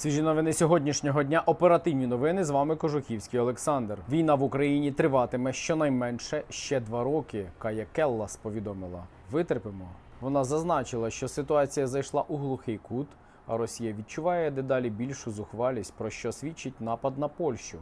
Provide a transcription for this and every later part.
Свіжі новини сьогоднішнього дня. Оперативні новини. З вами Кожухівський Олександр. Війна в Україні триватиме щонайменше ще два роки. Кая Келлас повідомила. Витерпимо. Вона зазначила, що ситуація зайшла у глухий кут, а Росія відчуває дедалі більшу зухвалість, про що свідчить напад на Польщу.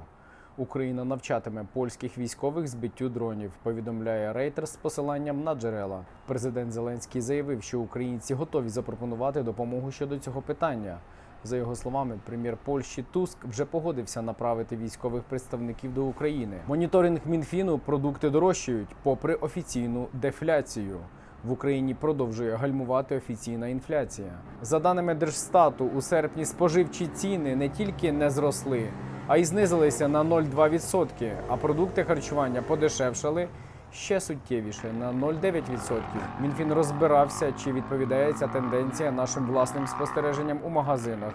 Україна навчатиме польських військових збиттю дронів. Повідомляє Рейтер з посиланням на джерела. Президент Зеленський заявив, що українці готові запропонувати допомогу щодо цього питання. За його словами, прем'єр Польщі Туск вже погодився направити військових представників до України. Моніторинг Мінфіну продукти дорожчають, попри офіційну дефляцію. В Україні продовжує гальмувати офіційна інфляція. За даними Держстату, у серпні споживчі ціни не тільки не зросли, а й знизилися на 0,2%, а продукти харчування подешевшали ще суттєвіше на 0,9%. Мінфін розбирався, чи відповідає ця тенденція нашим власним спостереженням у магазинах.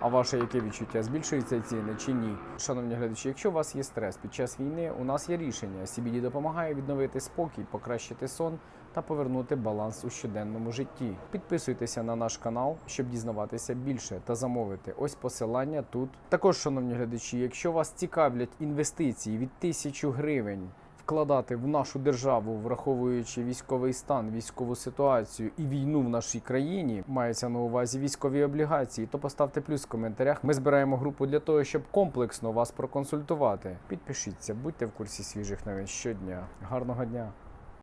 А ваше яке відчуття збільшуються ціни чи ні? Шановні глядачі, якщо у вас є стрес під час війни, у нас є рішення. CBD допомагає відновити спокій, покращити сон та повернути баланс у щоденному житті. Підписуйтеся на наш канал, щоб дізнаватися більше та замовити. Ось посилання тут. Також, шановні глядачі, якщо вас цікавлять інвестиції від тисячу гривень. Вкладати в нашу державу, враховуючи військовий стан, військову ситуацію і війну в нашій країні, мається на увазі військові облігації, то поставте плюс в коментарях. Ми збираємо групу для того, щоб комплексно вас проконсультувати. Підпишіться, будьте в курсі свіжих новин щодня. Гарного дня!